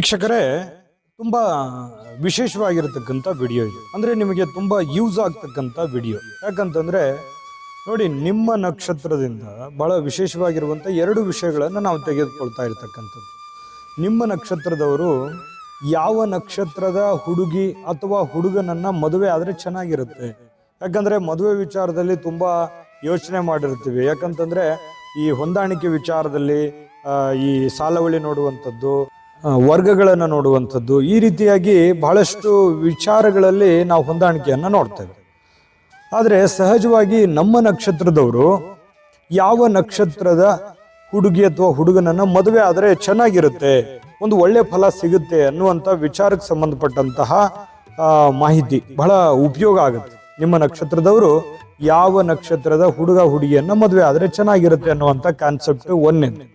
ವೀಕ್ಷಕರೇ, ತುಂಬ ವಿಶೇಷವಾಗಿರತಕ್ಕಂಥ ವಿಡಿಯೋ ಇದು. ಅಂದರೆ ನಿಮಗೆ ತುಂಬ ಯೂಸ್ ಆಗ್ತಕ್ಕಂಥ ವಿಡಿಯೋ. ಯಾಕಂತಂದರೆ, ನೋಡಿ, ನಿಮ್ಮ ನಕ್ಷತ್ರದಿಂದ ಬಹಳ ವಿಶೇಷವಾಗಿರುವಂಥ ಎರಡು ವಿಷಯಗಳನ್ನು ನಾವು ತೆಗೆದುಕೊಳ್ತಾ ಇರ್ತಕ್ಕಂಥದ್ದು. ನಿಮ್ಮ ನಕ್ಷತ್ರದವರು ಯಾವ ನಕ್ಷತ್ರದ ಹುಡುಗಿ ಅಥವಾ ಹುಡುಗನನ್ನು ಮದುವೆ ಆದರೆ ಚೆನ್ನಾಗಿರುತ್ತೆ. ಯಾಕಂದರೆ, ಮದುವೆ ವಿಚಾರದಲ್ಲಿ ತುಂಬ ಯೋಚನೆ ಮಾಡಿರ್ತೀವಿ. ಯಾಕಂತಂದರೆ, ಈ ಹೊಂದಾಣಿಕೆ ವಿಚಾರದಲ್ಲಿ ಈ ಸಾಲವಳಿ ನೋಡುವಂಥದ್ದು ವರ್ಗಗಳನ್ನು ನೋಡುವಂಥದ್ದು, ಈ ರೀತಿಯಾಗಿ ಬಹಳಷ್ಟು ವಿಚಾರಗಳಲ್ಲಿ ನಾವು ಹೊಂದಾಣಿಕೆಯನ್ನು ನೋಡ್ತೇವೆ. ಆದರೆ ಸಹಜವಾಗಿ ನಮ್ಮ ನಕ್ಷತ್ರದವರು ಯಾವ ನಕ್ಷತ್ರದ ಹುಡುಗಿ ಅಥವಾ ಹುಡುಗನನ್ನು ಮದುವೆ ಆದರೆ ಚೆನ್ನಾಗಿರುತ್ತೆ, ಒಂದು ಒಳ್ಳೆ ಫಲ ಸಿಗುತ್ತೆ ಅನ್ನುವಂಥ ವಿಚಾರಕ್ಕೆ ಸಂಬಂಧಪಟ್ಟಂತಹ ಮಾಹಿತಿ ಬಹಳ ಉಪಯೋಗ ಆಗುತ್ತೆ. ನಿಮ್ಮ ನಕ್ಷತ್ರದವರು ಯಾವ ನಕ್ಷತ್ರದ ಹುಡುಗ ಹುಡುಗಿಯನ್ನು ಮದುವೆ ಆದರೆ ಚೆನ್ನಾಗಿರುತ್ತೆ ಅನ್ನುವಂಥ ಕಾನ್ಸೆಪ್ಟ್ ಒಂದನೇ.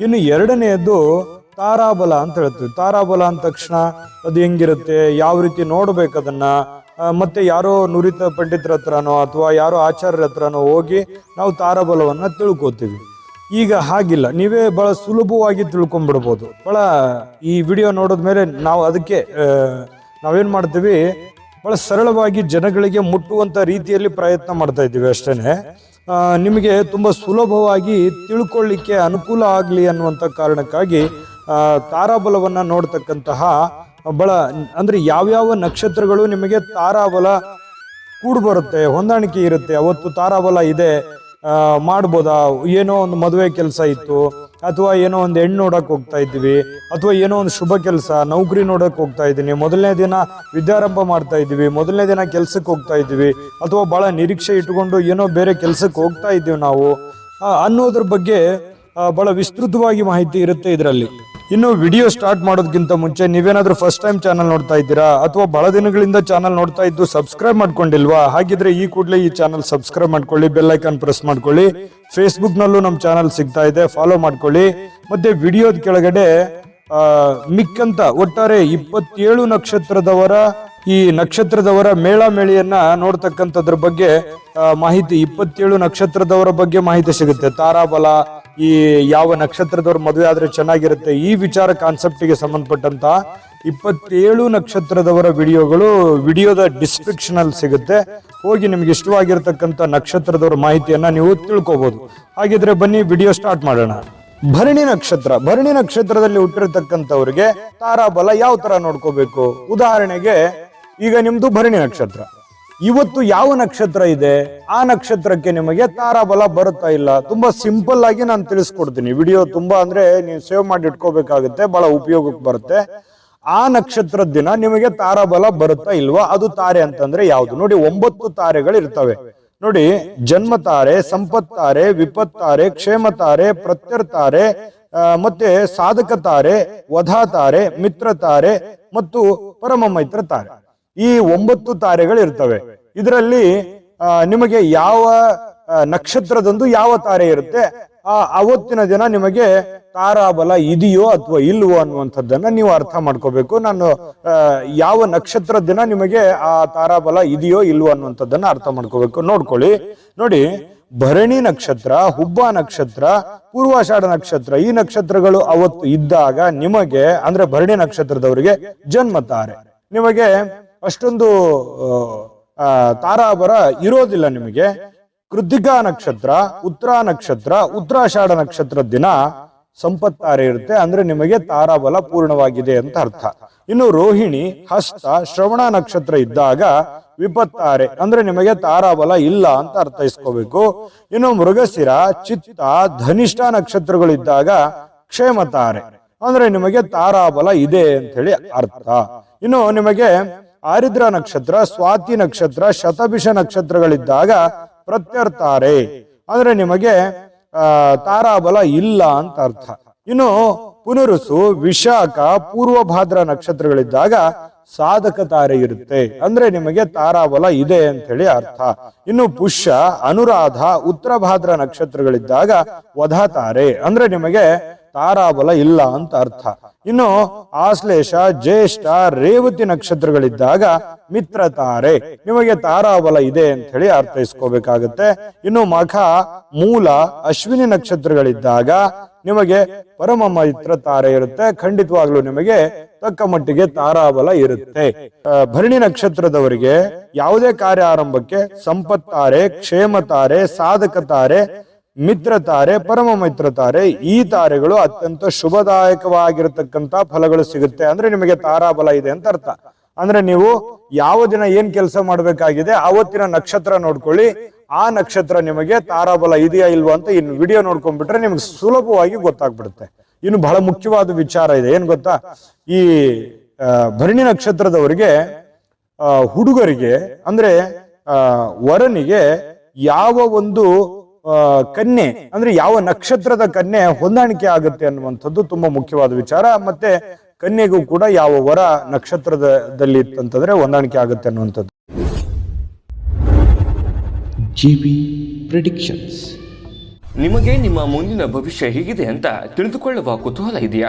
ಇನ್ನು ಎರಡನೆಯದು ತಾರಾಬಲ ಅಂತ ಹೇಳ್ತೀವಿ. ತಾರಾಬಲ ಅಂದ ತಕ್ಷಣ ಅದು ಹೆಂಗಿರುತ್ತೆ? ಯಾವ ರೀತಿ ನೋಡಬೇಕು ಅದನ್ನ? ಮತ್ತೆ ಯಾರೋ ನುರಿತ ಪಂಡಿತರ ಹತ್ರನೋ ಅಥವಾ ಯಾರೋ ಆಚಾರ್ಯರ ಹತ್ರನೋ ಹೋಗಿ ನಾವು ತಾರಾಬಲವನ್ನ ತಿಳ್ಕೊತೀವಿ. ಈಗ ಹಾಗಿಲ್ಲ. ನೀವೇ ಬಹಳ ಸುಲಭವಾಗಿ ತಿಳ್ಕೊಂಡ್ಬಿಡ್ಬೋದು. ಬಹಳ ಈ ವಿಡಿಯೋ ನೋಡಿದ್ಮೇಲೆ ನಾವು ಅದಕ್ಕೆ ನಾವೇನು ಮಾಡ್ತೀವಿ? ಬಹಳ ಸರಳವಾಗಿ ಜನಗಳಿಗೆ ಮುಟ್ಟುವಂಥ ರೀತಿಯಲ್ಲಿ ಪ್ರಯತ್ನ ಮಾಡ್ತಾ ಇದ್ದೀವಿ ಅಷ್ಟೇ ನಿಮಗೆ ತುಂಬ ಸುಲಭವಾಗಿ ತಿಳ್ಕೊಳ್ಳಿಕ್ಕೆ ಅನುಕೂಲ ಆಗಲಿ ಅನ್ನುವಂಥ ಕಾರಣಕ್ಕಾಗಿ ತಾರಾಬಲವನ್ನ ನೋಡ್ತಕ್ಕಂತಹ ಬಹಳ ಅಂದರೆ ಯಾವ್ಯಾವ ನಕ್ಷತ್ರಗಳು ನಿಮಗೆ ತಾರಾಬಲ ಕೂಡ್ ಬರುತ್ತೆ ಹೊಂದಾಣಿಕೆ ಇರುತ್ತೆ, ಅವತ್ತು ತಾರಾಬಲ ಇದೆ ಮಾಡ್ಬೋದಾ, ಏನೋ ಒಂದು ಮದುವೆ ಕೆಲಸ ಇತ್ತು, ಅಥವಾ ಏನೋ ಒಂದು ಹೆಣ್ಣು ನೋಡಕ್ಕೆ ಹೋಗ್ತಾ ಇದ್ದೀವಿ ಅಥವಾ ಏನೋ ಒಂದು ಶುಭ ಕೆಲಸ, ನೌಕರಿ ನೋಡಕ್ಕೆ ಹೋಗ್ತಾ ಇದ್ದೀನಿ, ಮೊದಲನೇ ದಿನ ವಿದ್ಯಾರಂಭ ಮಾಡ್ತಾ ಇದ್ದೀವಿ, ಮೊದಲನೇ ದಿನ ಕೆಲಸಕ್ಕೆ ಹೋಗ್ತಾ ಇದ್ದೀವಿ, ಅಥವಾ ಭಾಳ ನಿರೀಕ್ಷೆ ಇಟ್ಕೊಂಡು ಏನೋ ಬೇರೆ ಕೆಲಸಕ್ಕೆ ಹೋಗ್ತಾ ಇದ್ದೀವಿ ನಾವು ಅನ್ನೋದ್ರ ಬಗ್ಗೆ ಭಾಳ ವಿಸ್ತೃತವಾಗಿ ಮಾಹಿತಿ ಇರುತ್ತೆ ಇದರಲ್ಲಿ. ಇನ್ನು ವಿಡಿಯೋ ಸ್ಟಾರ್ಟ್ ಮಾಡೋದಕ್ಕಿಂತ ಮುಂಚೆ ನೀವೇನಾದರೂ ಫಸ್ಟ್ ಟೈಮ್ ಚಾನಲ್ ನೋಡ್ತಾ ಇದ್ದೀರಾ ಅಥವಾ ಬಹಳ ದಿನಗಳಿಂದ ಚಾನಲ್ ನೋಡ್ತಾ ಇದ್ದು ಸಬ್ಸ್ಕ್ರೈಬ್ ಮಾಡ್ಕೊಂಡಿಲ್ವಾ? ಹಾಗಿದ್ರೆ ಈ ಕೂಡಲೇ ಈ ಚಾನಲ್ ಸಬ್ಸ್ಕ್ರೈಬ್ ಮಾಡ್ಕೊಳ್ಳಿ ಬೆಲ್ ಐಕಾನ್ ಪ್ರೆಸ್ ಮಾಡ್ಕೊಳ್ಳಿ. ಫೇಸ್ಬುಕ್ ನಲ್ಲೂ ನಮ್ಮ ಚಾನಲ್ ಸಿಗ್ತಾ ಇದೆ ಫಾಲೋ ಮಾಡ್ಕೊಳ್ಳಿ. ಮತ್ತೆ ವಿಡಿಯೋದ ಕೆಳಗಡೆ ಮಿಕ್ಕಂತ ಒಟ್ಟಾರೆ ಇಪ್ಪತ್ತೇಳು ನಕ್ಷತ್ರದವರ, ಈ ನಕ್ಷತ್ರದವರ ಮೇಳ ಮೇಳಿಯನ್ನ ನೋಡ್ತಕ್ಕಂಥದ್ರ ಬಗ್ಗೆ ಮಾಹಿತಿ ಇಪ್ಪತ್ತೇಳು ನಕ್ಷತ್ರದವರ ಬಗ್ಗೆ ಮಾಹಿತಿ ಸಿಗುತ್ತೆ. ತಾರಾಬಲ ಈ ಯಾವ ನಕ್ಷತ್ರದವ್ರ ಮದುವೆ ಆದ್ರೆ ಚೆನ್ನಾಗಿರುತ್ತೆ ಈ ವಿಚಾರ ಕಾನ್ಸೆಪ್ಟಿಗೆ ಸಂಬಂಧಪಟ್ಟಂತ ಇಪ್ಪತ್ತೇಳು ನಕ್ಷತ್ರದವರ ವಿಡಿಯೋಗಳು ವಿಡಿಯೋದ ಡಿಸ್ಕ್ರಿಪ್ಷನ್ ಅಲ್ಲಿ ಸಿಗುತ್ತೆ. ಹೋಗಿ ನಿಮ್ಗೆ ಇಷ್ಟವಾಗಿರ್ತಕ್ಕಂಥ ನಕ್ಷತ್ರದವರ ಮಾಹಿತಿಯನ್ನ ನೀವು ತಿಳ್ಕೊಬಹುದು ಹಾಗಿದ್ರೆ ಬನ್ನಿ ವಿಡಿಯೋ ಸ್ಟಾರ್ಟ್ ಮಾಡೋಣ. ಭರಣಿ ನಕ್ಷತ್ರ, ಭರಣಿ ನಕ್ಷತ್ರದಲ್ಲಿ ಹುಟ್ಟಿರ್ತಕ್ಕಂಥವ್ರಿಗೆ ತಾರಾಬಲ ಯಾವ ತರ ನೋಡ್ಕೋಬೇಕು? ಉದಾಹರಣೆಗೆ ಈಗ ನಿಮ್ದು ಭರಣಿ ನಕ್ಷತ್ರ. ಇವತ್ತು ಯಾವ ನಕ್ಷತ್ರ ಇದೆ? ಆ ನಕ್ಷತ್ರಕ್ಕೆ ನಿಮಗೆ ತಾರಾಬಲ ಬರುತ್ತಾ ಇಲ್ಲ? ತುಂಬಾ ಸಿಂಪಲ್ ಆಗಿ ನಾನು ತಿಳಿಸ್ಕೊಡ್ತೀನಿ. ವಿಡಿಯೋ ತುಂಬಾ ಅಂದ್ರೆ ನೀವು ಸೇವ್ ಮಾಡಿ ಇಟ್ಕೋಬೇಕಾಗುತ್ತೆ ಬಹಳ ಉಪಯೋಗಕ್ಕೆ ಬರುತ್ತೆ. ಆ ನಕ್ಷತ್ರದ ದಿನ ನಿಮಗೆ ತಾರಾಬಲ ಬರುತ್ತಾ ಇಲ್ವಾ? ಅದು ತಾರೆ ಅಂತಂದ್ರೆ ಯಾವುದು? ನೋಡಿ ಒಂಬತ್ತು ತಾರೆಗಳು ಇರ್ತವೆ ನೋಡಿ ಜನ್ಮ ತಾರೆ ಸಂಪತ್ತಾರೆ ವಿಪತ್ತಾರೆ ವಿಪತ್ ತಾರೆ ಕ್ಷೇಮ ತಾರೆ ಪ್ರತ್ಯರ್ ತಾರೆ ಆ, ಮತ್ತೆ ಸಾಧಕ ತಾರೆ ವಧಾ ತಾರೆ ಮಿತ್ರ ತಾರೆ ಮತ್ತು ಪರಮ ಮೈತ್ರ ತಾರೆ. ಈ ಒಂಬತ್ತು ತಾರೆಗಳು ಇರ್ತವೆ ಇದರಲ್ಲಿ ನಿಮಗೆ ಯಾವ ನಕ್ಷತ್ರದಂದು ಯಾವ ತಾರೆ ಇರುತ್ತೆ, ಆ, ಅವತ್ತಿನ ದಿನ ನಿಮಗೆ ತಾರಾಬಲ ಇದೆಯೋ ಅಥವಾ ಇಲ್ವೋ ಅನ್ನುವಂಥದ್ದನ್ನ ನೀವು ಅರ್ಥ ಮಾಡ್ಕೋಬೇಕು. ನಾನು ಯಾವ ನಕ್ಷತ್ರ ದಿನ ನಿಮಗೆ ಆ ತಾರಾಬಲ ಇದೆಯೋ ಇಲ್ವೋ ಅನ್ನುವಂಥದ್ದನ್ನ ಅರ್ಥ ಮಾಡ್ಕೋಬೇಕು. ನೋಡ್ಕೊಳ್ಳಿ. ನೋಡಿ, ಭರಣಿ ನಕ್ಷತ್ರ, ಹುಬ್ಬ ನಕ್ಷತ್ರ, ಪೂರ್ವಾಷಾಢ ನಕ್ಷತ್ರ, ಈ ನಕ್ಷತ್ರಗಳು ಅವತ್ತು ಇದ್ದಾಗ ನಿಮಗೆ, ಅಂದ್ರೆ ಭರಣಿ ನಕ್ಷತ್ರದವರಿಗೆ ಜನ್ಮ ತಾರೆ ನಿಮಗೆ ಅಷ್ಟೊಂದು ತಾರಾಬರ ಇರೋದಿಲ್ಲ ನಿಮಗೆ. ಕೃತಿಕಾ ನಕ್ಷತ್ರ ಉತ್ತರ ನಕ್ಷತ್ರ ಉತ್ತರಾಷಾಢ ನಕ್ಷತ್ರ ದಿನ ಸಂಪತ್ತಾರೆ ಇರುತ್ತೆ. ಅಂದ್ರೆ ನಿಮಗೆ ತಾರಾಬಲ ಪೂರ್ಣವಾಗಿದೆ ಅಂತ ಅರ್ಥ. ಇನ್ನು ರೋಹಿಣಿ, ಹಸ್ತ, ಶ್ರವಣ ನಕ್ಷತ್ರ ಇದ್ದಾಗ ವಿಪತ್ತಾರೆ. ಅಂದ್ರೆ ನಿಮಗೆ ತಾರಾಬಲ ಇಲ್ಲ ಅಂತ ಅರ್ಥೈಸ್ಕೋಬೇಕು. ಇನ್ನು ಮೃಗಶಿರ, ಚಿತ್ತ, ಧನಿಷ್ಠ ನಕ್ಷತ್ರಗಳಿದ್ದಾಗ ಕ್ಷೇಮತಾರೆ. ಅಂದ್ರೆ ನಿಮಗೆ ತಾರಾಬಲ ಇದೆ ಅಂತ ಹೇಳಿ ಅರ್ಥ. ಇನ್ನು ನಿಮಗೆ ಆರಿದ್ರ ನಕ್ಷತ್ರ, ಸ್ವಾತಿ ನಕ್ಷತ್ರ, ಶತಭಿಷ ನಕ್ಷತ್ರಗಳಿದ್ದಾಗ ಪ್ರತ್ಯರ್ಥಾರೆ. ಅಂದ್ರೆ ನಿಮಗೆ ತಾರಾಬಲ ಇಲ್ಲ ಅಂತ ಅರ್ಥ. ಇನ್ನು ಪುನರುಸು ವಿಶಾಖ ಪೂರ್ವ ಭಾದ್ರ ನಕ್ಷತ್ರಗಳಿದ್ದಾಗ ಸಾಧಕ ತಾರೆ ಇರುತ್ತೆ. ಅಂದ್ರೆ ನಿಮಗೆ ತಾರಾಬಲ ಇದೆ ಅಂತ ಹೇಳಿ ಅರ್ಥ. ಇನ್ನು ಪುಷ್ಯ, ಅನುರಾಧ ಉತ್ತರ ಭಾದ್ರ ನಕ್ಷತ್ರಗಳಿದ್ದಾಗ ವಧ ತಾರೆ. ಅಂದ್ರೆ ನಿಮಗೆ ತಾರಾಬಲ ಇಲ್ಲ ಅಂತ ಅರ್ಥ. ಇನ್ನು ಆಶ್ಲೇಷ, ಜ್ಯೇಷ್ಠ, ರೇವತಿ ನಕ್ಷತ್ರಗಳಿದ್ದಾಗ ಮಿತ್ರ ತಾರೆ. ನಿಮಗೆ ತಾರಾಬಲ ಇದೆ ಅಂತ ಹೇಳಿ ಅರ್ಥೈಸ್ಕೋಬೇಕಾಗತ್ತೆ. ಇನ್ನು ಮಖ ಮೂಲ, ಅಶ್ವಿನಿ ನಕ್ಷತ್ರಗಳಿದ್ದಾಗ ನಿಮಗೆ ಪರಮ ಮಿತ್ರ ತಾರೆ ಇರುತ್ತೆ. ಖಂಡಿತವಾಗ್ಲೂ ನಿಮಗೆ ತಕ್ಕ ಮಟ್ಟಿಗೆ ತಾರಾಬಲ ಇರುತ್ತೆ. ಭರಣಿ ನಕ್ಷತ್ರದವರಿಗೆ ಯಾವುದೇ ಕಾರ್ಯ ಆರಂಭಕ್ಕೆ ಸಂಪತ್ತಾರೆ ಕ್ಷೇಮ ತಾರೆ, ಸಾಧಕ ತಾರೆ ಮಿತ್ರ ತಾರೆ ಪರಮ ಮಿತ್ರ ತಾರೆ ಈ ತಾರೆಗಳು ಅತ್ಯಂತ ಶುಭದಾಯಕವಾಗಿರತಕ್ಕಂತ ಫಲಗಳು ಸಿಗುತ್ತೆ. ಅಂದ್ರೆ ನಿಮಗೆ ತಾರಾಬಲ ಇದೆ ಅಂತ ಅರ್ಥ. ಅಂದ್ರೆ ನೀವು ಯಾವ ದಿನ ಏನ್ ಕೆಲಸ ಮಾಡ್ಬೇಕಾಗಿದೆ, ಆವತ್ತಿನ ನಕ್ಷತ್ರ ನೋಡ್ಕೊಳ್ಳಿ. ಆ ನಕ್ಷತ್ರ ನಿಮಗೆ ತಾರಾಬಲ ಇದೆಯಾ ಇಲ್ವಾ ಅಂತ ಇನ್ನು ವಿಡಿಯೋ ನೋಡ್ಕೊಂಡ್ಬಿಟ್ರೆ ನಿಮ್ಗೆ ಸುಲಭವಾಗಿ ಗೊತ್ತಾಗ್ಬಿಡುತ್ತೆ. ಇನ್ನು ಬಹಳ ಮುಖ್ಯವಾದ ವಿಚಾರ ಇದೆ. ಏನ್ ಗೊತ್ತಾ? ಈ ಭರಣಿ ನಕ್ಷತ್ರದವರಿಗೆ ಹುಡುಗರಿಗೆ, ಅಂದ್ರೆ ವರನಿಗೆ ಯಾವ ಒಂದು ಕನ್ಯೆ ಅಂದ್ರೆ ಯಾವ ನಕ್ಷತ್ರದ ಕನ್ಯೆ ಹೊಂದಾಣಿಕೆ ಆಗುತ್ತೆ ಅನ್ನುವಂಥದ್ದು ತುಂಬಾ ಮುಖ್ಯವಾದ ವಿಚಾರ. ಮತ್ತೆ ಕನ್ಯೆಗೂ ಕೂಡ ಯಾವ ವರ ನಕ್ಷತ್ರದಲ್ಲಿ ಇತ್ತಂತಂದ್ರೆ ಹೊಂದಾಣಿಕೆ ಆಗುತ್ತೆ ಅನ್ನುವಂಥದ್ದು. GB predictions. ನಿಮಗೆ ನಿಮ್ಮ ಮುಂದಿನ ಭವಿಷ್ಯ ಹೇಗಿದೆ ಅಂತ ತಿಳಿದುಕೊಳ್ಳುವ ಕುತೂಹಲ ಇದೆಯಾ?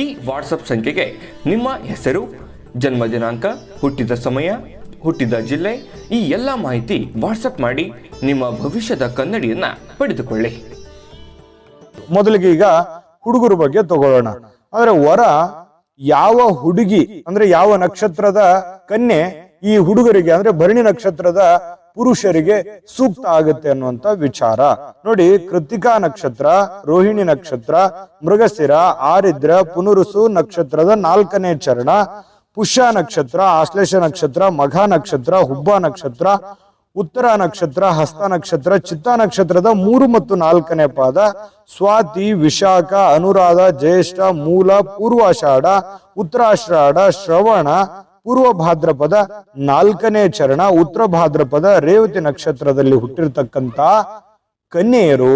ಈ ವಾಟ್ಸಪ್ ಸಂಖ್ಯೆಗೆ ನಿಮ್ಮ ಹೆಸರು, ಜನ್ಮ ದಿನಾಂಕ, ಹುಟ್ಟಿದ ಸಮಯ, ಹುಟ್ಟಿದ ಜಿಲ್ಲೆ, ಈ ಎಲ್ಲ ಮಾಹಿತಿ ವಾಟ್ಸಪ್ ಮಾಡಿ ನಿಮ್ಮ ಭವಿಷ್ಯದ ಕನ್ನಡಿಯನ್ನ ಪಡೆದುಕೊಳ್ಳಿ. ಮೊದಲಿಗೆ ಈಗ ಹುಡುಗರ ಬಗ್ಗೆ ತಗೊಳ್ಳೋಣ. ಅಂದ್ರೆ ವರ ಯಾವ ಹುಡುಗಿ, ಅಂದ್ರೆ ಯಾವ ನಕ್ಷತ್ರದ ಕನ್ಯೆ ಈ ಹುಡುಗರಿಗೆ, ಅಂದ್ರೆ ಭರಣಿ ನಕ್ಷತ್ರದ ಪುರುಷರಿಗೆ ಸೂಕ್ತ ಆಗುತ್ತೆ ಅನ್ನುವಂತ ವಿಚಾರ. ನೋಡಿ ಕೃತಿಕಾ ನಕ್ಷತ್ರ, ರೋಹಿಣಿ ನಕ್ಷತ್ರ ಮೃಗಸ್ಥಿರ ಆರಿದ್ರ, ಪುನರುಸು ನಕ್ಷತ್ರದ ನಾಲ್ಕನೇ ಚರಣ, ಪುಷ್ಯ ನಕ್ಷತ್ರ, ಆಶ್ಲೇಷ ನಕ್ಷತ್ರ, ಮಘ ನಕ್ಷತ್ರ, ಹುಬ್ಬ ನಕ್ಷತ್ರ, ಉತ್ತರ ನಕ್ಷತ್ರ, ಹಸ್ತ ನಕ್ಷತ್ರ, ಚಿತ್ತ ನಕ್ಷತ್ರದ ಮೂರು ಮತ್ತು ನಾಲ್ಕನೇ ಪಾದ, ಸ್ವಾತಿ, ವಿಶಾಖ, ಅನುರಾಧ, ಜ್ಯೇಷ್ಠ, ಮೂಲ, ಪೂರ್ವಾಷಾಢ ಉತ್ತರಾಷಾಢ ಶ್ರವಣ ಪೂರ್ವ ಭಾದ್ರಪದ ನಾಲ್ಕನೇ ಚರಣ ಉತ್ತರ ಭಾದ್ರಪದ ರೇವತಿ ನಕ್ಷತ್ರದಲ್ಲಿ ಹುಟ್ಟಿರ್ತಕ್ಕಂತ ಕನ್ಯೆಯರು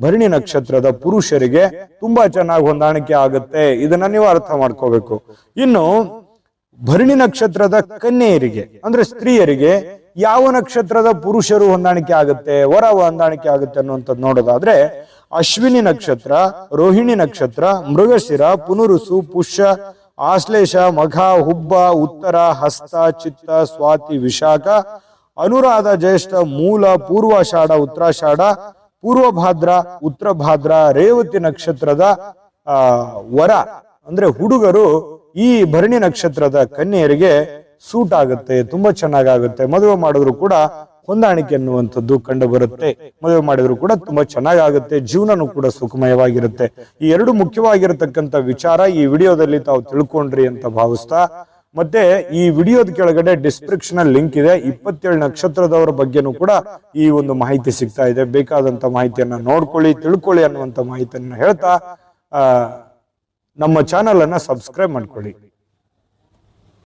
ಭರಣಿ ನಕ್ಷತ್ರದ ಪುರುಷರಿಗೆ ತುಂಬಾ ಚೆನ್ನಾಗಿ ಹೊಂದಾಣಿಕೆ ಆಗುತ್ತೆ. ಇದನ್ನ ನೀವು ಅರ್ಥ ಮಾಡ್ಕೋಬೇಕು. ಇನ್ನು ಭರಣಿ ನಕ್ಷತ್ರದ ಕನ್ಯೆಯರಿಗೆ, ಅಂದ್ರೆ ಸ್ತ್ರೀಯರಿಗೆ ಯಾವ ನಕ್ಷತ್ರದ ಪುರುಷರು ಹೊಂದಾಣಿಕೆ ಆಗುತ್ತೆ ವರ ಹೊಂದಾಣಿಕೆ ಆಗುತ್ತೆ ಅನ್ನುವಂಥದ್ದು ನೋಡೋದಾದ್ರೆ ಅಶ್ವಿನಿ ನಕ್ಷತ್ರ, ರೋಹಿಣಿ ನಕ್ಷತ್ರ, ಮೃಗಶಿರ, ಪುನರುಸು, ಪುಷ್ಯ ಆಶ್ಲೇಷ, ಮಘ, ಹುಬ್ಬ, ಉತ್ತರ, ಹಸ್ತ, ಚಿತ್ತ, ಸ್ವಾತಿ, ವಿಶಾಖ, ಅನುರಾಧ, ಜ್ಯೇಷ್ಠ, ಮೂಲ, ಪೂರ್ವಾಷಾಢ, ಉತ್ತರಾಷಾಢ ಪೂರ್ವ ಭಾದ್ರ ಉತ್ತರ ಭಾದ್ರ ರೇವತಿ ನಕ್ಷತ್ರದ, ಆ, ವರ. ಅಂದ್ರೆ ಹುಡುಗರು ಈ ಭರಣಿ ನಕ್ಷತ್ರದ ಕನ್ಯೆಯರಿಗೆ ಸೂಟ್ ಆಗುತ್ತೆ, ತುಂಬಾ ಚೆನ್ನಾಗಾಗುತ್ತೆ. ಮದುವೆ ಮಾಡಿದ್ರು ಕೂಡ ಹೊಂದಾಣಿಕೆ ಅನ್ನುವಂಥದ್ದು ಕಂಡು ಬರುತ್ತೆ. ಮದುವೆ ಮಾಡಿದ್ರು ಕೂಡ ತುಂಬಾ ಚೆನ್ನಾಗಾಗುತ್ತೆ ಜೀವನನೂ ಕೂಡ ಸುಖಮಯವಾಗಿರುತ್ತೆ. ಈ ಎರಡು ಮುಖ್ಯವಾಗಿರತಕ್ಕಂಥ ವಿಚಾರ ಈ ವಿಡಿಯೋದಲ್ಲಿ ತಾವು ತಿಳ್ಕೊಂಡ್ರಿ ಅಂತ ಭಾವಿಸ್ತಾ, ಮತ್ತೆ ಈ ವಿಡಿಯೋದ ಕೆಳಗಡೆ ಡಿಸ್ಕ್ರಿಪ್ಷನ್ ಲಿಂಕ್ ಇದೆ. ಇಪ್ಪತ್ತೇಳು ನಕ್ಷತ್ರದವರ ಬಗ್ಗೆನೂ ಕೂಡ ಈ ಒಂದು ಮಾಹಿತಿ ಸಿಗ್ತಾ ಇದೆ. ಬೇಕಾದಂತ ಮಾಹಿತಿಯನ್ನ ನೋಡ್ಕೊಳ್ಳಿ, ತಿಳ್ಕೊಳ್ಳಿ ಅನ್ನುವಂತ ಮಾಹಿತಿಯನ್ನು ಹೇಳ್ತಾ ನಮ್ಮ ಚಾನಲ್ ಅನ್ನ ಸಬ್ಸ್ಕ್ರೈಬ್ ಮಾಡ್ಕೊಳ್ಳಿ.